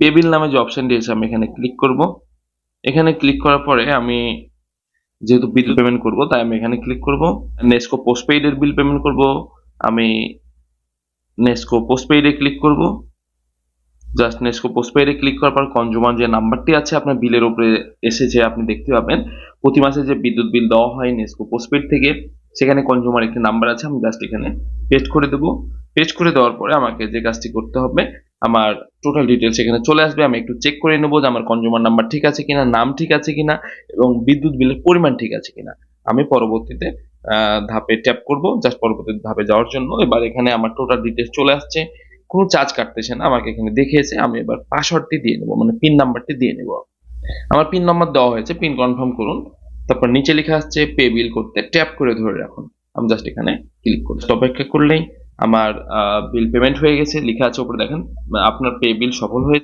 Pay বিল নামে যে option দিয়েছে, আমি এখানে ক্লিক করব। এখানে ক্লিক করার পরে আমি যেহেতু বিল পেমেন্ট করব, তাই আমি এখানে ক্লিক করব। নেস্কো পোস্টপেইডের বিল পেমেন্ট করব। আমি নেস্কো পোস্টপেইডে ক্লিক করব। জাস্ট নেস্কো পোস্টপেইডে ক্লিক করার পর কনজুমার যে নাম্বারটি আছে আপনার বিলের উপরে এসেছে আপনি দেখতে পাবেন, প্রতি মাসে যে বিদ্যুৎ বিল দেওয়া হয় নেস্কো পোস্টপেইড থেকে, সেখানে কনজুমার একটি নাম্বার আছে, আমি জাস্ট এখানে পেস্ট করে দেবো। পেস্ট করে দেওয়ার পরে আমাকে যে কাজটি করতে হবে আমার টোটাল ডিটেলস এখানে চলে আসবে। আমি একটু চেক করে নেব যে আমার কনজুমার নাম্বার ঠিক আছে কিনা, নাম ঠিক আছে কিনা এবং বিদ্যুৎ বিলের পরিমাণ ঠিক আছে কিনা। আমি পরবর্তীতে ধাপে ট্যাপ করব। জাস্ট পরবর্তী ধাপে যাওয়ার জন্য। এবার এখানে আমার টোটাল ডিটেলস চলে আসছে। কোনো চার্জ কাটতেছে না। আমাকে এখানে দেখিয়েছে। আমি এবার পাসওয়ার্ডটি দিয়ে নেব। মানে পিন নাম্বারটি দিয়ে নেব। আমার পিন নাম্বার দেওয়া হয়েছে। পিন কনফার্ম করুন। তারপর নিচে লেখা আসছে পে বিল করতে। ট্যাপ করে ধরে রাখুন। আমি জাস্ট এখানে ক্লিক করি অপেক্ষা করলেই আমার বিল পেমেন্ট হয়ে গেছে। লিখা আছে উপরে দেখেন আপনার পে বিল সফল হয়েছে।